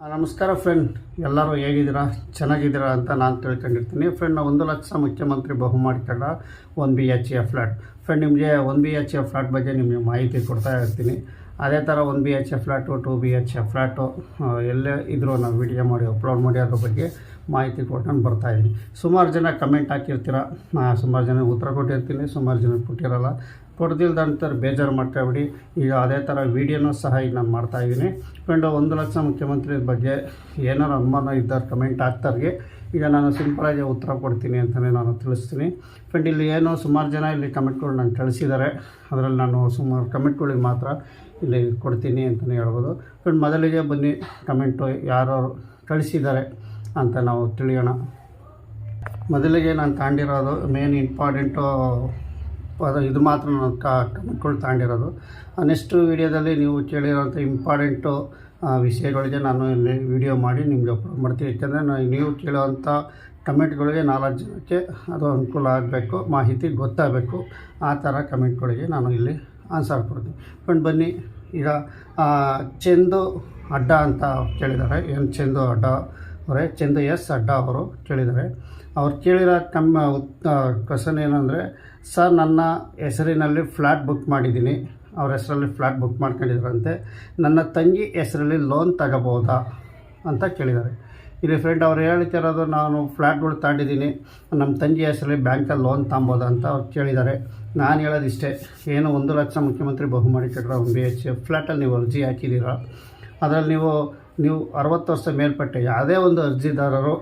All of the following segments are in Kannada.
ನಮಸ್ಕಾರ ಫ್ರೆಂಡ್ ಎಲ್ಲರೂ ಹೇಗಿದ್ದೀರಾ? ಚೆನ್ನಾಗಿದ್ದೀರಾ ಅಂತ ನಾನು ತಿಳ್ಕೊಂಡಿರ್ತೀನಿ. ಫ್ರೆಂಡ್ ನಾವು ಒಂದು ಲಕ್ಷ ಮುಖ್ಯಮಂತ್ರಿ ಬಹುಮಾಡಿಕೊಂಡ one B H A flat friend ನಿಮಗೆ one B H A flat ಬಗ್ಗೆ ನಿಮಗೆ ಮಾಹಿತಿ ಕೊಡ್ತಾ ಇರ್ತೀನಿ. ಅದೇ ಥರ one B H A flat two B H A flat ಎಲ್ಲೇ ಇದ್ದರೂ ನಾವು ವಿಡಿಯೋ ಮಾಡಿ ಅಪ್ಲೋಡ್ ಮಾಡಿ ಅದ್ರ ಬಗ್ಗೆ ಮಾಹಿತಿ ಕೊಟ್ಕೊಂಡು ಬರ್ತಾಯಿದ್ದೀನಿ ಸುಮಾರು ಜನ ಕಮೆಂಟ್ ಹಾಕಿರ್ತೀರ? ಸುಮಾರು ಜನ ಉತ್ತರ ಕೊಟ್ಟಿರ್ತೀನಿ, ಸುಮಾರು ಜನ ಕೊಟ್ಟಿರಲ್ಲ. ಕೊಡ್ದಿಲ್ದಂತಾರೆ ಬೇಜಾರು ಮಾಡ್ಕೊಬಿಡಿ ಈಗ ಅದೇ ಥರ ವೀಡಿಯೋನೂ ಸಹ ಈಗ ನಾನು ಮಾಡ್ತಾಯಿದ್ದೀನಿ ಫ್ರೆಂಡು ಒಂದು ಲಕ್ಷ ಮುಖ್ಯಮಂತ್ರಿ ಬಗ್ಗೆ ಏನಾರು ಅನುಮಾನ ಇದ್ದಾರೆ ಕಮೆಂಟ್ ಹಾಕ್ತಾರಿಗೆ ಈಗ ನಾನು ಸಿಂಪಲಾಗಿ ಉತ್ತರ ಕೊಡ್ತೀನಿ ಅಂತಲೇ ನಾನು ತಿಳಿಸ್ತೀನಿ. ಫ್ರೆಂಡ್ ಇಲ್ಲಿ ಏನೋ ಸುಮಾರು ಜನ ಇಲ್ಲಿ ಕಮೆಂಟ್ಗಳು ನಾನು ಕಳಿಸಿದ್ದಾರೆ ಅದರಲ್ಲಿ ನಾನು ಸುಮಾರು ಕಮೆಂಟ್ಗಳಿಗೆ ಮಾತ್ರ ಇಲ್ಲಿ ಕೊಡ್ತೀನಿ ಅಂತಲೇ ಹೇಳ್ಬೋದು. ಫ್ರೆಂಡ್ ಮೊದಲಿಗೆ ಬನ್ನಿ, ಕಮೆಂಟು ಯಾರು ಕಳಿಸಿದ್ದಾರೆ ಅಂತ ನಾವು ತಿಳಿಯೋಣ. ಮೊದಲಿಗೆ ನಾನು ತಾಂಡಿರೋದು ಮೇನ್ ಇಂಪಾರ್ಟೆಂಟು ಅದು ಇದು ಮಾತ್ರ ನಾನು ಕಮೆಂಟ್ಗಳು ತಾಂಡಿರೋದು ನೆಕ್ಸ್ಟ್ ವೀಡಿಯೋದಲ್ಲಿ ನೀವು ಕೇಳಿರೋಂಥ ಇಂಪಾರ್ಟೆಂಟು ವಿಷಯಗಳಿಗೆ ನಾನು ಇಲ್ಲಿ ವಿಡಿಯೋ ಮಾಡಿ ನಿಮಗೆ ಅಪ್ಲೋಡ್ ಮಾಡ್ತೀನಿ. ಯಾಕೆಂದರೆ ನಾನು ನೀವು ಕೇಳುವಂಥ ಕಮೆಂಟ್ಗಳಿಗೆ ನಾಲ್ಕು ಜನಕ್ಕೆ ಅದು ಅನುಕೂಲ ಆಗಬೇಕು, ಮಾಹಿತಿ ಗೊತ್ತಾಗಬೇಕು. ಆ ಥರ ಕಮೆಂಟ್ಗಳಿಗೆ ನಾನು ಇಲ್ಲಿ ಆನ್ಸರ್ ಕೊಡ್ತೀನಿ. ಫ್ರೆಂಡ್ ಬನ್ನಿ. ಈಗ ಚೆಂದು ಚಂದು ಅಡ್ಡ ಅಂತ ಕೇಳಿದ್ದಾರೆ. ಏನು ಚೆಂದು ಅಡ್ಡ ಅವರೇ? ಚಂದು ಎಸ್ ಅಡ್ಡ ಅವರು ಕೇಳಿದ್ದಾರೆ. ಅವ್ರು ಕೇಳಿರೋ ಕಮ್ಮ ಕ್ವಶನ್ ಏನಂದರೆ, ಸರ್, ನನ್ನ ಹೆಸರಿನಲ್ಲಿ ಫ್ಲ್ಯಾಟ್ ಬುಕ್ ಮಾಡಿದ್ದೀನಿ. ಅವ್ರ ಹೆಸರಲ್ಲಿ ಫ್ಲ್ಯಾಟ್ ಬುಕ್ ಮಾಡ್ಕೊಂಡಿದ್ರಂತೆ ನನ್ನ ತಂಗಿ ಹೆಸರಲ್ಲಿ ಲೋನ್ ತಗೋಬೋದಾ ಅಂತ ಕೇಳಿದ್ದಾರೆ. ಇಲ್ಲಿ ಫ್ರೆಂಡ್ ಅವ್ರು ಹೇಳ್ತಿರೋದು ನಾನು ಫ್ಲ್ಯಾಟ್ಗಳು ತಗೊಂಡಿದ್ದೀನಿ ನಮ್ಮ ತಂಗಿ ಹೆಸರಲ್ಲಿ ಬ್ಯಾಂಕಲ್ಲಿ ಲೋನ್ ತಗೊಬೋದಾ ಅಂತ ಅವ್ರು ಕೇಳಿದ್ದಾರೆ. ನಾನು ಹೇಳೋದು ಇಷ್ಟೇ ಏನು ಒಂದು ಲಕ್ಷ ಮುಖ್ಯಮಂತ್ರಿ ಬಹುಮಾಡಿ ಕಟ್ಟಡ ಒಂದು ಬಿ ಎಚ್ ಫ್ಲ್ಯಾಟಲ್ಲಿ ನೀವು ಅರ್ಜಿ ಹಾಕಿದ್ದೀರಾ? ಅದರಲ್ಲಿ ನೀವು ನೀವು ಅರವತ್ತು ವರ್ಷ ಮೇಲ್ಪಟ್ಟೆ. ಯಾವುದೇ ಒಂದು ಅರ್ಜಿದಾರರು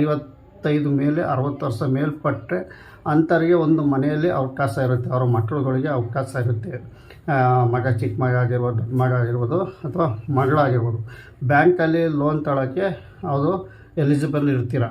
ಐವತ್ತೈದು ಮೇಲೆ ಅರವತ್ತು ವರ್ಷ ಮೇಲ್ಪಟ್ಟರೆ ಅಂಥವ್ರಿಗೆ ಒಂದು ಮನೆಯಲ್ಲಿ ಅವಕಾಶ ಇರುತ್ತೆ. ಅವರ ಮಕ್ಕಳುಗಳಿಗೆ ಅವಕಾಶ ಇರುತ್ತೆ. ಮಗ, ಚಿಕ್ಕ ಮಗ ಆಗಿರ್ಬೋದು, ದೊಡ್ಡ ಮಗ ಆಗಿರ್ಬೋದು ಅಥವಾ ಮಗಳಾಗಿರ್ಬೋದು. ಬ್ಯಾಂಕಲ್ಲಿ ಲೋನ್ ತಗೊಳ್ಳೋಕ್ಕೆ ಅವರು ಎಲಿಜಿಬಲ್ ಇರ್ತೀರ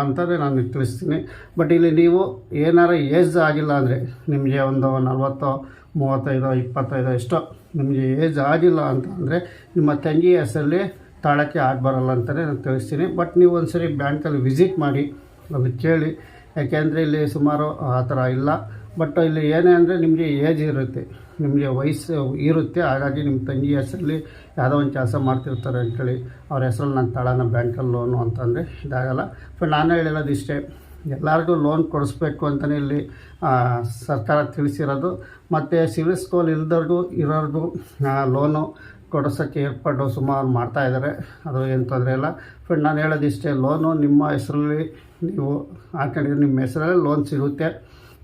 ಅಂತಲೇ ನಾನು ತಿಳಿಸ್ತೀನಿ. ಬಟ್ ಇಲ್ಲಿ ನೀವು ಏನಾರ ಏಜ್ ಆಗಿಲ್ಲ ಅಂದರೆ ನಿಮಗೆ ಒಂದು ನಲ್ವತ್ತೋ, ಮೂವತ್ತೈದೋ, ಇಪ್ಪತ್ತೈದೋ ಎಷ್ಟೋ ನಿಮಗೆ ಏಜ್ ಆಗಿಲ್ಲ ಅಂತ ಅಂದರೆ ನಿಮ್ಮ ತಂಗಿ ಹೆಸರಲ್ಲಿ ತಾಳಕ್ಕೆ ಆಗಬರಲ್ಲ ಅಂತಲೇ ನಾನು ತಿಳಿಸ್ತೀನಿ. ಬಟ್ ನೀವು ಒಂದ್ಸರಿ ಬ್ಯಾಂಕಲ್ಲಿ ವಿಸಿಟ್ ಮಾಡಿ ಅದು ಕೇಳಿ ಯಾಕೆಂದರೆ ಇಲ್ಲಿ ಸುಮಾರು, ಆ ಥರ ಇಲ್ಲ. ಬಟ್ ಇಲ್ಲಿ ಏನೇ ಅಂದರೆ ನಿಮಗೆ ಏಜ್ ಇರುತ್ತೆ. ನಿಮಗೆ ವಯಸ್ಸು ಇರುತ್ತೆ. ಹಾಗಾಗಿ ನಿಮ್ಮ ತಂಗಿ ಹೆಸರಲ್ಲಿ ಯಾವುದೋ ಒಂದು ಕೆಲಸ ಮಾಡ್ತಿರ್ತಾರೆ ಅಂತೇಳಿ ಅವ್ರ ಹೆಸರಲ್ಲಿ ನಾನು ತಳನ ಬ್ಯಾಂಕಲ್ಲಿ ಲೋನು ಅಂತಂದರೆ ಇದಾಗಲ್ಲ. ಬಟ್ ನಾನು ಹೇಳಿರೋದು ಇಷ್ಟೇ. ಎಲ್ಲರಿಗೂ ಲೋನ್ ಕೊಡಿಸ್ಬೇಕು ಅಂತಲೇ ಇಲ್ಲಿ ಸರ್ಕಾರ ತಿಳಿಸಿರೋದು. ಮತ್ತು ಸಿವಿಲ್ ಸ್ಕೋರ್ ಇಲ್ದವ್ರಿಗೂ, ಇರೋರಿಗೂ ಲೋನು ಕೊಡಿಸೋಕ್ಕೆ ಏರ್ಪಾಡು ಸುಮಾರು ಮಾಡ್ತಾ ಇದ್ದಾರೆ ಅದು ಏನು ತೊಂದರೆ ಇಲ್ಲ. ಫ್ರೆಂಡ್ ನಾನು ಹೇಳೋದು ಇಷ್ಟೇ ಲೋನು ನಿಮ್ಮ ಹೆಸರಲ್ಲಿ ನೀವು ಹಾಕೊಂಡಿದ್ರೆ ನಿಮ್ಮ ಹೆಸರಲ್ಲೇ ಲೋನ್ ಸಿಗುತ್ತೆ.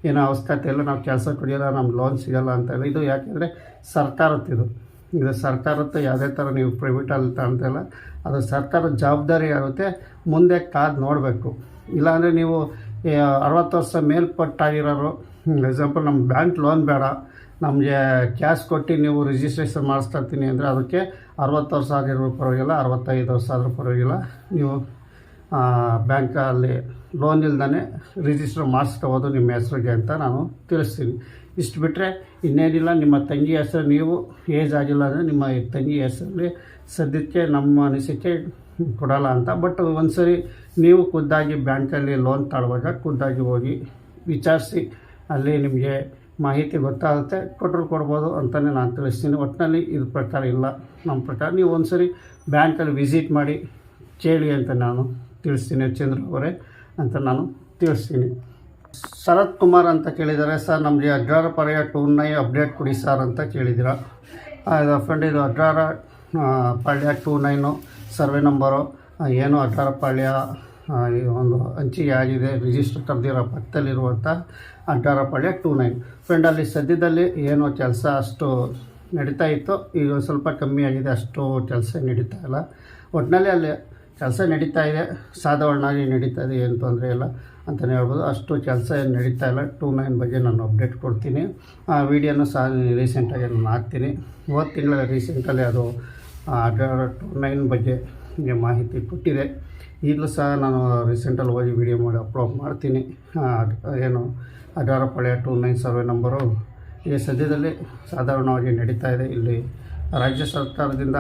ಏನೋ ಅವಶ್ಯಕತೆ ಇಲ್ಲ, ನಾವು ಕೆಲಸ ಕುಡಿಯೋಲ್ಲ, ನಮ್ಗೆ ಲೋನ್ ಸಿಗೋಲ್ಲ ಅಂತ ಹೇಳಿ. ಇದು ಯಾಕೆಂದರೆ ಸರ್ಕಾರದ್ದು ಇದು. ಇದು ಸರ್ಕಾರದ್ದು ಯಾವುದೇ ಥರ ನೀವು ಪ್ರೈವೇಟಲ್ಲಿ ತಗೊಂತಿಲ್ಲ ಅದು ಸರ್ಕಾರದ ಜವಾಬ್ದಾರಿ ಆಗುತ್ತೆ ಮುಂದೆ ಕಾದು ನೋಡಬೇಕು. ಇಲ್ಲಾಂದರೆ ನೀವು ಅರವತ್ತು ವರ್ಷ ಮೇಲ್ಪಟ್ಟಾಗಿರೋರು ಎಕ್ಸಾಂಪಲ್ ನಮ್ಮ ಬ್ಯಾಂಕ್ ಲೋನ್ ಬೇಡ. ನಮಗೆ ಕ್ಯಾಶ್ ಕೊಟ್ಟು ನೀವು ರಿಜಿಸ್ಟ್ರೇಷನ್ ಮಾಡಿಸ್ತಾ ಇರ್ತೀನಿ ಅಂದರೆ ಅದಕ್ಕೆ ಅರವತ್ತು ವರ್ಷ ಆಗಿರೋ ಪರವಾಗಿಲ್ಲ. ಅರವತ್ತೈದು ವರ್ಷ ಆದರೂ ಪರವಾಗಿಲ್ಲ. ನೀವು ಬ್ಯಾಂಕಲ್ಲಿ ಲೋನ್ ಇಲ್ದೇ ರಿಜಿಸ್ಟರ್ ಮಾಡಿಸ್ಕೋಬೋದು ನಿಮ್ಮ ಹೆಸ್ರಿಗೆ ಅಂತ ನಾನು ತಿಳಿಸ್ತೀನಿ. ಇಷ್ಟು ಬಿಟ್ಟರೆ ಇನ್ನೇನಿಲ್ಲ, ನಿಮ್ಮ ತಂಗಿ ಹೆಸರು ನೀವು, ಏಜ್ ಆಗಿಲ್ಲ ಅಂದರೆ ನಿಮ್ಮ ತಂಗಿ ಹೆಸರಲ್ಲಿ ಸದ್ಯಕ್ಕೆ ನಮ್ಮ ಅನಿಸಿಕೆ ಕೊಡಲ್ಲ ಅಂತ. ಬಟ್ ಒಂದು ಸರಿ ನೀವು ಖುದ್ದಾಗಿ ಬ್ಯಾಂಕಲ್ಲಿ ಲೋನ್ ತಾಳುವಾಗ ಖುದ್ದಾಗಿ ಹೋಗಿ ವಿಚಾರಿಸಿ, ಅಲ್ಲಿ ನಿಮಗೆ ಮಾಹಿತಿ ಗೊತ್ತಾಗುತ್ತೆ, ಕೊಟ್ಟರು ಕೊಡ್ಬೋದು ಅಂತಲೇ ನಾನು ತಿಳಿಸ್ತೀನಿ. ಒಟ್ಟಿನಲ್ಲಿ ಇದು ಪ್ರಕಾರ ಇಲ್ಲ. ನಮ್ಮ ಪ್ರಕಾರ ನೀವು ಒಂದ್ಸರಿ ಬ್ಯಾಂಕಲ್ಲಿ ವಿಸಿಟ್ ಮಾಡಿ ಕೇಳಿ ಅಂತ ನಾನು ತಿಳಿಸ್ತೀನಿ ಚಂದ್ರ ಅವರೇ ಅಂತ ನಾನು ತಿಳಿಸ್ತೀನಿ. ಶರತ್ ಕುಮಾರ್ ಅಂತ ಕೇಳಿದ್ದಾರೆ. ಸರ್, ನಮಗೆ Adrara Palya two nine update ಕೊಡಿ ಸರ್ ಅಂತ ಕೇಳಿದ್ದೀರ. ಫ್ರೆಂಡ್ ಇದು Adrara Palya two nine survey number ಏನು ಅಡ್ರಾರ ಪಾಳ್ಯ ಈ ಒಂದು ಹಂಚಿಕೆ ಆಗಿದೆ ರಿಜಿಸ್ಟರ್ ಕರೆದಿರೋ ಪಕ್ಕದಲ್ಲಿರುವಂಥ Addara Palya two nine friend ಅಲ್ಲಿ ಸದ್ಯದಲ್ಲಿ ಏನು ಕೆಲಸ ಅಷ್ಟು ನಡೀತಾ ಇತ್ತು? ಈಗ ಸ್ವಲ್ಪ ಕಮ್ಮಿ ಆಗಿದೆ, ಅಷ್ಟು ಕೆಲಸ ನಡೀತಾ ಇಲ್ಲ. ಒಟ್ಟಿನಲ್ಲಿ ಅಲ್ಲಿ ಕೆಲಸ ನಡೀತಾ ಇದೆ. ಸಾಧಾರಣವಾಗಿ ನಡೀತಾ ಇದೆ, ಏನು ತೊಂದರೆ ಇಲ್ಲ ಅಂತಲೇ ಹೇಳ್ಬೋದು. ಅಷ್ಟು ಕೆಲಸ ಏನು ನಡೀತಾ ಇಲ್ಲ. ಟೂ ನೈನ್ ಬಗ್ಗೆ ನಾನು ಅಪ್ಡೇಟ್ ಕೊಡ್ತೀನಿ. ಆ ವಿಡಿಯೋನೂ ಸಹ ರೀಸೆಂಟಾಗಿ ನಾನು ಹಾಕ್ತೀನಿ. ಹೋದ ತಿಂಗಳ ರೀಸೆಂಟಲ್ಲಿ ಅದು ಟೂ ನೈನ್ ಬಗ್ಗೆ ಮಾಹಿತಿ ಕೊಟ್ಟಿದೆ. ಈಗಲೂ ಸಹ ನಾನು ರೀಸೆಂಟಲ್ಲಿ ಹೋಗಿ ವಿಡಿಯೋ ಮಾಡಿ ಅಪ್ಲೋಡ್ ಮಾಡ್ತೀನಿ. ಏನು ಅಡ್ಡಾರ ಪಳೆಯ ಟೂ ನೈನ್ ಸರ್ವೆ ನಂಬರು ಈಗ ಸದ್ಯದಲ್ಲಿ ಸಾಧಾರಣವಾಗಿ ನಡೀತಾ ಇದೆ. ಇಲ್ಲಿ ರಾಜ್ಯ ಸರ್ಕಾರದಿಂದ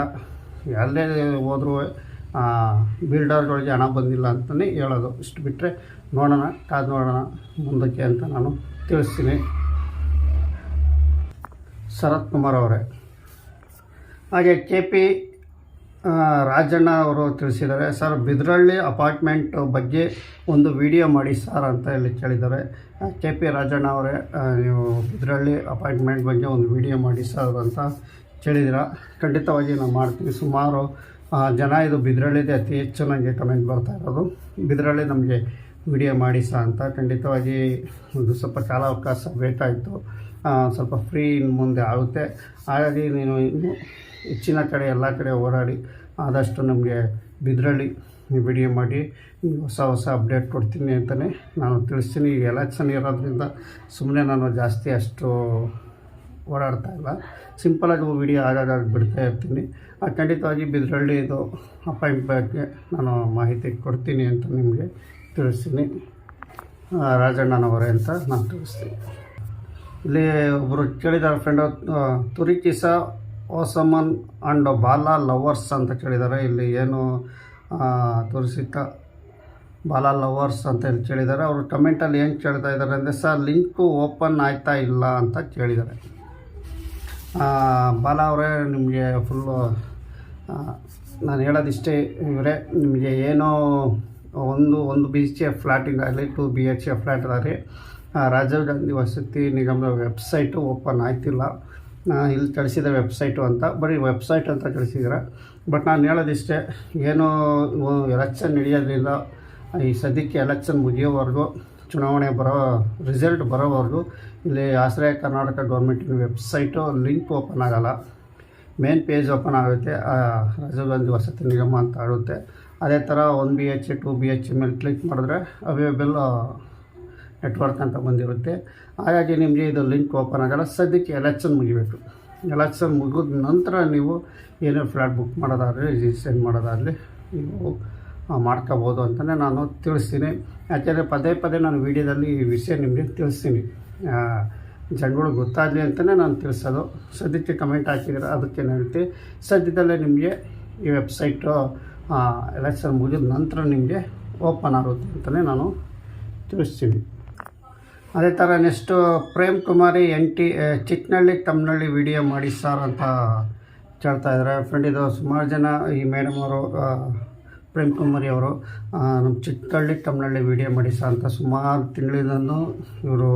ಎಲ್ಲೇ ಹೋದ್ರೂ ಬಿಲ್ಡರ್ಗಳಿಗೆ ಹಣ ಬಂದಿಲ್ಲ ಅಂತಲೇ ಹೇಳೋದು. ಇಷ್ಟು ಬಿಟ್ಟರೆ ನೋಡೋಣ, ಕಾದು ನೋಡೋಣ ಮುಂದಕ್ಕೆ ಅಂತ ನಾನು ತಿಳಿಸ್ತೀನಿ. ಶರತ್ ಕುಮಾರ್ ಅವರೇ. ಹಾಗೆ ಕೆ ಪಿ ರಾಜಣ್ಣ ಅವರು ತಿಳಿಸಿದ್ದಾರೆ, ಸರ್, ಬಿದ್ರಳ್ಳಿ ಅಪಾರ್ಟ್ಮೆಂಟ್ ಬಗ್ಗೆ ಒಂದು ವಿಡಿಯೋ ಮಾಡಿ ಸರ್ ಅಂತ ಇಲ್ಲಿ ಕೇಳಿದ್ದಾರೆ. ಕೆ ಪಿ ರಾಜಣ್ಣ ಅವರೇ ನೀವು ಬಿದ್ರಳ್ಳಿ ಅಪಾರ್ಟ್ಮೆಂಟ್ ಬಗ್ಗೆ ಒಂದು ವಿಡಿಯೋ ಮಾಡಿ ಸರ್ ಅಂತ ಕೇಳಿದಿರ ಖಂಡಿತವಾಗಿ ನಾನು ಮಾಡ್ತೀವಿ ಸುಮಾರು ಜನ ಇದು ಬಿದ್ರಳ್ಳಿದೆ, ಅತಿ ಹೆಚ್ಚು ನನಗೆ ಕಮೆಂಟ್ ಬರ್ತಾ ಇರೋದು. ಬಿದ್ರಳ್ಳಿ ನಮಗೆ ವಿಡಿಯೋ ಮಾಡಿ ಸಹ ಅಂತ. ಖಂಡಿತವಾಗಿ ಒಂದು ಸ್ವಲ್ಪ ಕಾಲಾವಕಾಶ ಬೇಕಾಯಿತು. ಸ್ವಲ್ಪ ಫ್ರೀ ಇನ್ನು ಮುಂದೆ ಆಗುತ್ತೆ. ಹಾಗಾಗಿ ನೀನು ಇನ್ನು ಹೆಚ್ಚಿನ ಕಡೆ ಎಲ್ಲ ಕಡೆ ಓಡಾಡಿ ಆದಷ್ಟು ನಮಗೆ ಬಿದ್ರಳ್ಳಿ ವಿಡಿಯೋ ಮಾಡಿ. ಹೊಸ ಹೊಸ ಅಪ್ಡೇಟ್ ಕೊಡ್ತೀನಿ ಅಂತಲೇ ನಾನು ತಿಳಿಸ್ತೀನಿ. ಈಗ ಎಲೆಕ್ಷನ್ ಇರೋದ್ರಿಂದ ಸುಮ್ಮನೆ ನಾನು ಜಾಸ್ತಿ ಅಷ್ಟು ಓಡಾಡ್ತಾ ಇಲ್ಲ ಸಿಂಪಲಾಗಿ ವಿಡಿಯೋ ಆಗಾಗ ಬಿಡ್ತಾ ಇರ್ತೀನಿ. ಖಂಡಿತವಾಗಿ ಬಿದ್ರಳ್ಳಿ ಇದು ಅಪಾಯಿಂಟ್ ಬಗ್ಗೆ ನಾನು ಮಾಹಿತಿ ಕೊಡ್ತೀನಿ ಅಂತ ನಿಮಗೆ ತಿಳಿಸ್ತೀನಿ. ರಾಜಣ್ಣನವರೇ ಅಂತ ನಾನು ತಿಳಿಸ್ತೀನಿ. ಇಲ್ಲಿ ಒಬ್ಬರು ಕೇಳಿದ್ದಾರೆ friend Turkish Osman and Bala lovers ಅಂತ ಕೇಳಿದ್ದಾರೆ. ಇಲ್ಲಿ ಏನು ತುರಿಸಿತ ಬಾಲಾ ಲವರ್ಸ್ ಅಂತ ಹೇಳಿ ಕೇಳಿದ್ದಾರೆ. ಅವರು ಕಮೆಂಟಲ್ಲಿ ಏನು ಕೇಳ್ತಾ ಇದ್ದಾರೆ ಅಂದರೆ, ಸರ್ ಲಿಂಕು ಓಪನ್ ಆಯ್ತಾ ಇಲ್ಲ ಅಂತ ಕೇಳಿದ್ದಾರೆ. ಬಾಲ ಅವರೇ ನಿಮಗೆ ಫುಲ್ಲು ನಾನು ಹೇಳೋದಿಷ್ಟೇ ಇವರೇ ನಿಮಗೆ ಏನೋ ಒಂದು ಒಂದು ಬಿ ಎಚ್ ಎಫ್ ಫ್ಲ್ಯಾಟಿಂಗ್ ಆಗಲಿ two B H F flat ಆಗಲಿ ರಾಜೀವ್ ಗಾಂಧಿ ವಸತಿ ನಿಗಮದ ವೆಬ್ಸೈಟು ಓಪನ್ ಆಯ್ತಿಲ್ಲ. ಆ, ಇಲ್ಲಿ ಕಳಿಸಿದ ವೆಬ್ಸೈಟು ಅಂತ ಬರೀ ವೆಬ್ಸೈಟ್ ಅಂತ ಕಳಿಸಿದ್ರೆ. ಬಟ್ ನಾನು ಹೇಳೋದಿಷ್ಟೇ ಏನೋ ಎಲೆಕ್ಷನ್ ನಡೆಯೋದ್ರಿಂದ ಈ ಸದ್ಯಕ್ಕೆ ಎಲೆಕ್ಷನ್ ಮುಗಿಯೋವರೆಗೂ ಚುನಾವಣೆ ಬರೋ ರಿಸಲ್ಟ್ ಬರೋವರೆಗೂ ಇಲ್ಲಿ ಆಶ್ರಯ ಕರ್ನಾಟಕ ಗೌರ್ಮೆಂಟಿನ ವೆಬ್ಸೈಟು ಲಿಂಕ್ ಓಪನ್ ಆಗೋಲ್ಲ. ಮೇನ್ ಪೇಜ್ ಓಪನ್ ಆಗುತ್ತೆ. ರಾಜೀವ್ ಗಾಂಧಿ ವಸತಿ ನಿಗಮ ಅಂತ ಆಗುತ್ತೆ. ಅದೇ ಥರ one B H two B H ಮೇಲೆ ಕ್ಲಿಕ್ ಮಾಡಿದ್ರೆ ಅವೈಲೇಬಲ್ ನೆಟ್ವರ್ಕ್ ಅಂತ ಬಂದಿರುತ್ತೆ. ಹಾಗಾಗಿ ನಿಮಗೆ ಇದು ಲಿಂಕ್ ಓಪನ್ ಆಗೋಲ್ಲ. ಸದ್ಯಕ್ಕೆ ಎಲೆಕ್ಷನ್ ಮುಗಿಬೇಕು. ಎಲೆಕ್ಷನ್ ಮುಗಿದ ನಂತರ ನೀವು ಏನೇ ಫ್ಲ್ಯಾಟ್ ಬುಕ್ ಮಾಡೋದಾಗಲಿ ರಿಜಿಸ್ಟ್ರೇಷನ್ ಮಾಡೋದಾಗಲಿ, ನೀವು ಮಾಡ್ಕೋಬೋದು ಅಂತಲೇ ನಾನು ತಿಳಿಸ್ತೀನಿ. ಯಾಕೆಂದರೆ ಪದೇ ಪದೇ ನಾನು ವೀಡಿಯೋದಲ್ಲಿ ಈ ವಿಷಯ ನಿಮಗೆ ತಿಳಿಸ್ತೀನಿ. ಜನಗಳು ಗೊತ್ತಾಗಲಿ ಅಂತಲೇ ನಾನು ತಿಳಿಸೋದು. ಸದ್ಯಕ್ಕೆ ಕಮೆಂಟ್ ಹಾಕಿದ್ರೆ ಅದಕ್ಕೆ ಹೇಳ್ತಿ ಸದ್ಯದಲ್ಲೇ ನಿಮಗೆ ಈ ವೆಬ್ಸೈಟು ಎಲೆಕ್ಷನ್ ಮುಗಿದ ನಂತರ ನಿಮಗೆ ಓಪನ್ ಆಗುತ್ತೆ ಅಂತಲೇ ನಾನು ತಿಳಿಸ್ತೀನಿ. ಅದೇ ಥರ next Prem Kumari N T Chikkanahalli Tammanahalli video ಮಾಡಿ ಸರ್ ಅಂತ ಕೇಳ್ತಾಯಿದ್ರೆ ಫ್ರೆಂಡ್ ಇದು ಸುಮಾರು ಜನ ಈ ಮೇಡಮ್ ಅವರು ಪ್ರೇಮ್ ಕುಮಾರಿ ಅವರು ನಮ್ಮ ಚಿಕ್ಕಳ್ಳಿ, ತಮ್ಮಳ್ಳಿ ವಿಡಿಯೋ ಮಾಡಿ ಅಂತ ಸುಮಾರು ತಿಂಗಳಿಂದ ಇವರು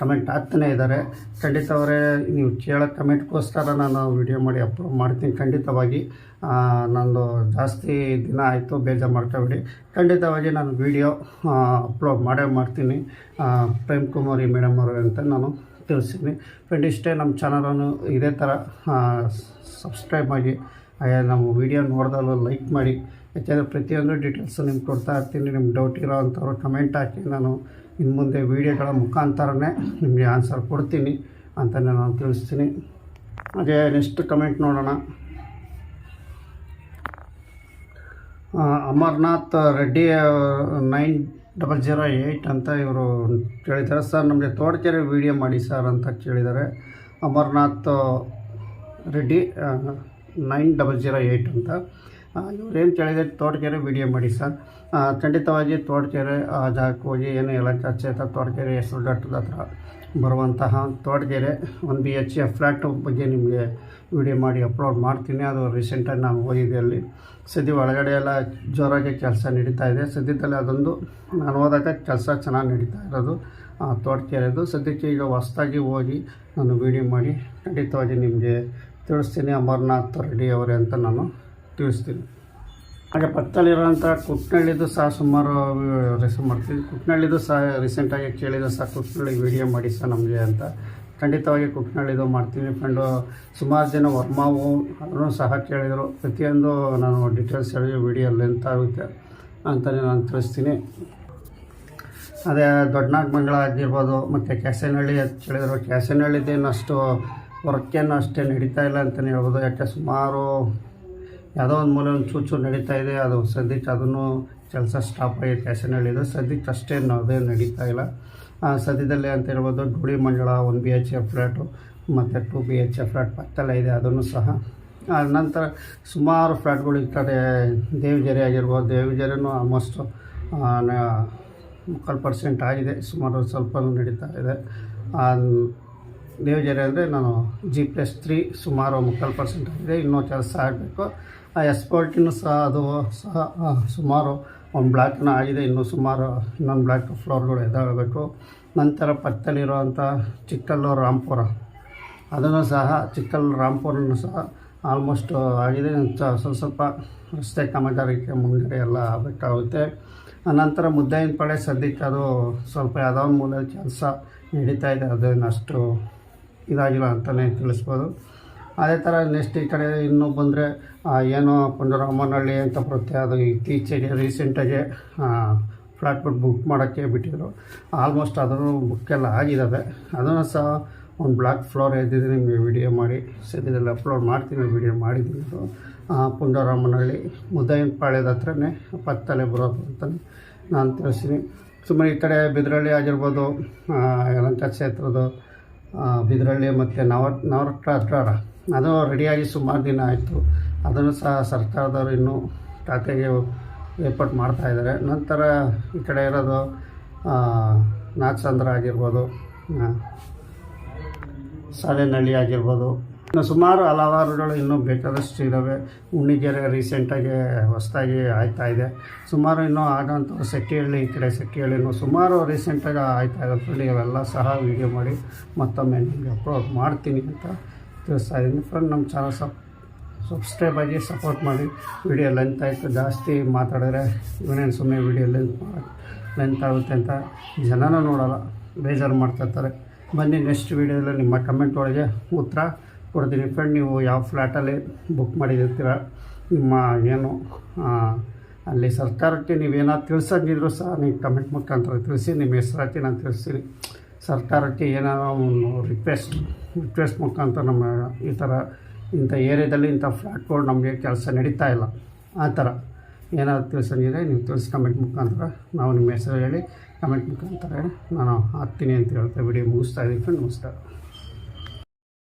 ಕಮೆಂಟ್ ಹಾಕ್ತಾನೆ ಇದ್ದಾರೆ ಖಂಡಿತವರೇ ನೀವು ಕೇಳೋ ಕಮೆಂಟ್ಗೋಸ್ಕರ ನಾನು ವಿಡಿಯೋ ಮಾಡಿ ಅಪ್ಲೋಡ್ ಮಾಡ್ತೀನಿ. ಖಂಡಿತವಾಗಿ ನಂದು ಜಾಸ್ತಿ ದಿನ ಆಯಿತು, ಬೇಜಾರು ಮಾಡ್ಕೊಬೇಡಿ ಖಂಡಿತವಾಗಿ ನಾನು ವಿಡಿಯೋ ಅಪ್ಲೋಡ್ ಮಾಡೇ ಮಾಡ್ತೀನಿ. ಪ್ರೇಮ್ ಕುಮಾರಿ ಮೇಡಮ್ ಅವರು ಅಂತ ನಾನು ತಿಳಿಸ್ತೀನಿ. ಫ್ರೆಂಡ್ ಇಷ್ಟೇ ನಮ್ಮ ಚಾನಲನ್ನು ಇದೇ ಥರ ಸಬ್ಸ್ಕ್ರೈಬ್ ಆಗಿ ನಮ್ಮ ವಿಡಿಯೋ ನೋಡಿದಲ್ಲೂ ಲೈಕ್ ಮಾಡಿ. ಯಾಕೆಂದರೆ ಪ್ರತಿಯೊಂದು ಡೀಟೇಲ್ಸು ನಿಮ್ಗೆ ಕೊಡ್ತಾ ಇರ್ತೀನಿ. ನಿಮ್ಗೆ ಡೌಟ್ ಇರೋ ಅಂಥವ್ರು ಕಮೆಂಟ್ ಹಾಕಿ ನಾನು ಇನ್ನು ಮುಂದೆ ವೀಡಿಯೋಗಳ ಮುಖಾಂತರನೇ ನಿಮಗೆ ಆನ್ಸರ್ ಕೊಡ್ತೀನಿ ಅಂತ ನಾನು ತಿಳಿಸ್ತೀನಿ. ಅದೇ ನೆಕ್ಸ್ಟ್ ಕಮೆಂಟ್ ನೋಡೋಣ. Amarnath Reddy nine double zero eight ಅಂತ ಇವರು ಕೇಳಿದ್ದಾರೆ. ಸರ್, ನಮಗೆ ತೋಟಕೆರೆ ವೀಡಿಯೋ ಮಾಡಿ ಸರ್ ಅಂತ ಕೇಳಿದ್ದಾರೆ. Amarnath Reddy nine double zero eight ಅಂತ. ಇವ್ರೇನು ಕೇಳಿದೆ ತೋಟಕೆರೆ ವಿಡಿಯೋ ಮಾಡಿ ಸರ್. ಖಂಡಿತವಾಗಿ ತೋಟಕೆರೆ, ಆ, ಜಾಗಕ್ಕೆ ಹೋಗಿ ಏನು ಎಲ್ಲ ಚೇತ ತೋಟಕೆರೆ ಹೆಸರು ಘಟ್ಟದ ಹತ್ರ ಬರುವಂತಹ ತೋಟಗೆರೆ ಒಂದು ಬಿ ಎಚ್ ಎಫ್ ಫ್ಲ್ಯಾಟ್ ಬಗ್ಗೆ ನಿಮಗೆ ವಿಡಿಯೋ ಮಾಡಿ ಅಪ್ಲೋಡ್ ಮಾಡ್ತೀನಿ. ಅದು ರೀಸೆಂಟಾಗಿ ನಾನು ಹೋಗಿದ್ದೆ ಅಲ್ಲಿ. ಸದ್ಯ ಒಳಗಡೆ ಎಲ್ಲ ಜೋರಾಗಿ ಕೆಲಸ ನಡೀತಾ ಇದೆ. ಸದ್ಯದಲ್ಲಿ ಅದೊಂದು ನಾನು ಹೋದಾಗ ಕೆಲಸ ಚೆನ್ನಾಗಿ ನಡೀತಾ ಇರೋದು ತೋಟಕೆರೆದು. ಸದ್ಯಕ್ಕೆ ಈಗ ಹೊಸ್ದಾಗಿ ಹೋಗಿ ನಾನು ವಿಡಿಯೋ ಮಾಡಿ ಖಂಡಿತವಾಗಿ ನಿಮಗೆ ತಿಳಿಸ್ತೀನಿ, ಅಮರ್ನಾಥ್ ರೆಡ್ಡಿ ಅವರೇ ಅಂತ ನಾನು ತಿಳಿಸ್ತೀನಿ. ಹಾಗೆ ಪಕ್ಕದಲ್ಲಿರೋಂಥ ಕುಟ್ನಳ್ಳಿದು ಸಹ ಸುಮಾರು ರೆಸ್ಯೂಮ್ ಮಾಡ್ತೀವಿ ಕುಟ್ನಳ್ಳಿದು ಸಹ ರೀಸೆಂಟಾಗಿ ಕೇಳಿದ್ರು ಸಹ ಕುಟ್ನಳ್ಳಿ ವಿಡಿಯೋ ಮಾಡಿ ಸಹ ನಮಗೆ ಅಂತ. ಖಂಡಿತವಾಗಿ ಕುಟ್ನಳ್ಳಿದು ಮಾಡ್ತೀನಿ. ಫ್ರೆಂಡು ಸುಮಾರು ಜನ ವರ್ಮಾವು ಅವರು ಸಹ ಕೇಳಿದರು. ಪ್ರತಿಯೊಂದು ನಾನು ಡೀಟೇಲ್ಸ್ ಹೇಳಿ ವಿಡಿಯೋ ಲೆಂತ್ ಆಗುತ್ತೆ ಅಂತಲೇ ನಾನು ತಿಳಿಸ್ತೀನಿ. ಅದೇ ದೊಡ್ಡನಾಗಮಂಗಲ ಆಗಿರ್ಬೋದು, ಮತ್ತು ಕ್ಯಾಸನಹಳ್ಳಿ ಕೇಳಿದರು. ಕ್ಯಾಸನಹಳ್ಳಿದೇನು ಅಷ್ಟು ವರ್ಕೇನು ಅಷ್ಟೇ ನಡೀತಾ ಇಲ್ಲ ಅಂತಲೇ ಹೇಳ್ಬೋದು. ಯಾಕೆ ಸುಮಾರು ಯಾವುದೋ ಒಂದು ಮೂಲೆ ಒಂದು ಚೂರು ಚೂರು ನಡೀತಾ ಇದೆ. ಅದು ಸದ್ಯಕ್ಕೆ ಅದನ್ನು ಕೆಲಸ ಸ್ಟಾಪ್ ಆಗಿ ಹೇಳಿದ್ರು ಸದ್ಯಕ್ಕೆ ಅಷ್ಟೇ ಅದೇ ನಡೀತಾ ಇಲ್ಲ. ಸದ್ಯದಲ್ಲೇ ಅಂತ ಹೇಳ್ಬೋದು ಗುಡಿ ಮಂಡಳ one B H F flat ಮತ್ತು two B H F flat ಪಕ್ಕದಲ್ಲೇ ಇದೆ. ಅದನ್ನು ಸಹ ಆ, ನಂತರ ಸುಮಾರು ಫ್ಲ್ಯಾಟ್ಗಳು ಕಡೆ ದೇವಗೆರೆ ಆಗಿರ್ಬೋದು. ದೇವಗೆರೆನೂ ಆಲ್ಮೋಸ್ಟ್ ಮುಕ್ಕಾಲು ಪರ್ಸೆಂಟ್ ಆಗಿದೆ. ಸುಮಾರು ಸ್ವಲ್ಪ ನಡೀತಾ ಇದೆ. ಆ, ದೇವಗೆರೆ ಅಂದರೆ ನಾನು ಜಿ ಪ್ಲಸ್ ತ್ರೀ ಸುಮಾರು ಮುಕ್ಕಾಲು ಪರ್ಸೆಂಟ್ ಆಗಿದೆ ಇನ್ನೂ ಕೆಲಸ ಆಗಬೇಕು. ಆ ಎಸ್ಪೋರ್ಟಿನೂ ಸಹ ಅದು ಸಹ ಸುಮಾರು ಒಂದು ಬ್ಲಾಕ್ನ ಆಗಿದೆ ಇನ್ನೂ ಸುಮಾರು ಇನ್ನೊಂದು ಬ್ಲಾಕ್ ಫ್ಲೋರ್ಗಳು ಎದಾಗಬೇಕು ನಂತರ ಪಕ್ಕದಲ್ಲಿರುವಂಥ ಚಿಕ್ಕಲ್ಲೂರು ರಾಂಪುರ ಅದನ್ನು ಸಹ ಚಿಕ್ಕಲ್ ರಾಂಪುರನ್ನು ಸಹ ಆಲ್ಮೋಸ್ಟ್ ಆಗಿದೆ. ಸ್ವಲ್ಪ ಸ್ವಲ್ಪ ರಸ್ತೆ ಕಾಮಗಾರಿಕೆ ಮುಂದೆ ಎಲ್ಲ ಆಗಬೇಕಾಗುತ್ತೆ ನಂತರ ಮುದ್ದಾಯಿನ ಪಡೆ ಸದ್ಯಕ್ಕೆ ಅದು ಸ್ವಲ್ಪ ಯಾವುದೋ ಮೂಲೆಯಲ್ಲಿ ಕೆಲಸ ನಡೀತಾ ಇದೆ ಅದೇನು ಅಷ್ಟು ಇದಾಗಿಲ್ಲ ಅಂತಲೇ ತಿಳಿಸ್ಬೋದು. ಅದೇ ಥರ ನೆಕ್ಸ್ಟ್ ಈ ಕಡೆ ಇನ್ನೂ ಬಂದರೆ ಏನು ಪುಂಡರಾಮನಹಳ್ಳಿ ಅಂತ ಬರುತ್ತೆ. ಅದು ಇತ್ತೀಚೆಗೆ ರೀಸೆಂಟಾಗಿ ಫ್ಲಾಟ್ ಬಿಟ್ಟು ಬುಕ್ ಮಾಡೋಕ್ಕೆ ಬಿಟ್ಟಿದ್ರು. ಆಲ್ಮೋಸ್ಟ್ ಅದನ್ನು ಬುಕ್ ಎಲ್ಲ ಆಗಿದ್ದಾವೆ ಅದನ್ನು ಸಹ ಒಂದು ಬ್ಲಾಕ್ ಫ್ಲೋರ್ ಎದ್ದಿದ್ದು ನಿಮಗೆ ವಿಡಿಯೋ ಮಾಡಿ. ಸದ್ಯದಲ್ಲಿ ಅಪ್ಲೋಡ್ ಮಾಡ್ತೀನಿ ವಿಡಿಯೋ ಮಾಡಿದ್ದೀನಿ ಅದು. ಪುಂಡರಾಮನಹಳ್ಳಿ ಮುದ್ದಯ್ಯನಪಾಳ್ಯದ ಹತ್ರನೇ ಪತ್ತಲೆ ಬರೋದು ಅಂತಲೇ ನಾನು ತಿಳಿಸ್ತೀನಿ. ಸುಮ್ಮನೆ ಈ ಕಡೆ ಬಿದ್ರಳ್ಳಿ ಆಗಿರ್ಬೋದು ಯಲಂಕ ಕ್ಷೇತ್ರದ್ದು ಬಿದ್ರಳ್ಳಿ ಮತ್ತು ನವ ನವರಟ್ಟ ಅಟ್ಟಾಡ ಅದು ರೆಡಿಯಾಗಿ ಸುಮಾರು ದಿನ ಆಯಿತು. ಅದನ್ನು ಸಹ ಸರ್ಕಾರದವರು ಇನ್ನೂ ಖಾತೆಗೆ ಏರ್ಪಾಟ್ ಮಾಡ್ತಾ ಇದ್ದಾರೆ ನಂತರ ಈ ಕಡೆ ಇರೋದು ಆ, ನಾಗಸಂದ್ರ ಆಗಿರ್ಬೋದು ಸಾಲೆನಹಳ್ಳಿ ಆಗಿರ್ಬೋದು ಸುಮಾರು ಹಲವಾರುಗಳು ಇನ್ನೂ ಬೇಕಾದಷ್ಟು ಇದ್ದಾವೆ ಉಣ್ಣಿಗೆರೆ ರೀಸೆಂಟಾಗಿ ಹೊಸದಾಗಿ ಆಯ್ತಾ ಇದೆ. ಸುಮಾರು ಇನ್ನೂ ಆಗೋಂಥ ಸೆಟ್ಟಿಹಳ್ಳಿ ಈ ಕಡೆ ಸೆಟ್ಟಿಹಳ್ಳಿನೂ ಸುಮಾರು ರೀಸೆಂಟಾಗಿ ಆಯ್ತಾ ಇದೆ ಫ್ರೆಂಡ್ ಇವೆಲ್ಲ ಸಹ ವೀಡಿಯೋ ಮಾಡಿ ಮತ್ತೊಮ್ಮೆ ನಿಮಗೆ ಅಪ್ಲೋಡ್ ಮಾಡ್ತೀನಿ ಅಂತ ತಿಳಿಸ್ತಾ ಇದ್ದೀನಿ. ಫ್ರೆಂಡ್ ನಮ್ಮ ಚಾನಲ್ ಸಬ್ ಸಬ್ಸ್ಕ್ರೈಬ್ ಆಗಿ ಸಪೋರ್ಟ್ ಮಾಡಿ. ವಿಡಿಯೋ ಲೆಂತ್ ಆಯಿತು, ಜಾಸ್ತಿ ಮಾತಾಡಿದ್ರೆ ಇವನೇನು ಸುಮ್ಮನೆ ವಿಡಿಯೋ ಲೆಂತ್ ಲೆಂತ್ ಆಗುತ್ತೆ ಅಂತ ಜನನೂ ನೋಡೋಲ್ಲ, ಬೇಜಾರು ಮಾಡ್ತಾಯಿರ್ತಾರೆ ಬನ್ನಿ ನೆಕ್ಸ್ಟ್ ವೀಡಿಯೋದಲ್ಲಿ ನಿಮ್ಮ ಕಮೆಂಟ್ ಒಳಗೆ ಉತ್ತರ. ಕೊಡ್ತೀನಿ. ಫ್ರೆಂಡ್ ನೀವು ಯಾವ ಫ್ಲ್ಯಾಟಲ್ಲಿ ಬುಕ್ ಮಾಡಿರ್ತೀರ, ನಿಮ್ಮ ಏನು ಅಲ್ಲಿ ಸರ್ಕಾರಕ್ಕೆ ನೀವೇನಾದ್ರು ತಿಳಿಸಂಗಿದ್ರು ಸಹ ನೀವು ಕಮೆಂಟ್ ಮುಖಾಂತರ ತಿಳಿಸಿ, ನಿಮ್ಮ ಹೆಸರಾಕಿ ನಾನು ತಿಳಿಸ್ತೀನಿ. ಸರ್ಕಾರಕ್ಕೆ ಏನಾರ ಒಂದು ರಿಕ್ವೆಸ್ಟ್ ರಿಕ್ವೆಸ್ಟ್ ಮುಖಾಂತರ ನಮ್ಮ ಈ ಥರ ಇಂಥ ಏರಿಯಾದಲ್ಲಿ ಇಂಥ ಫ್ಲ್ಯಾಟ್ಗಳು ನಮಗೆ ಕೆಲಸ ನಡೀತಾ ಇಲ್ಲ. ಆ ಥರ ಏನಾದ್ರು ತಿಳಿಸಂಗಿದ್ರೆ ನೀವು ತಿಳಿಸಿ ಕಮೆಂಟ್ ಮುಖಾಂತರ ನಾವು ನಿಮ್ಮ ಹೆಸರು ಹೇಳಿ ಕಮೆಂಟ್ ಮುಖಾಂತರ ನಾನು ಹಾಕ್ತೀನಿ ಅಂತ ಹೇಳ್ತೇವೆ ವಿಡಿಯೋ ಮುಗಿಸ್ತಾ ಇದ್ದೀನಿ. ನಮಸ್ಕಾರ.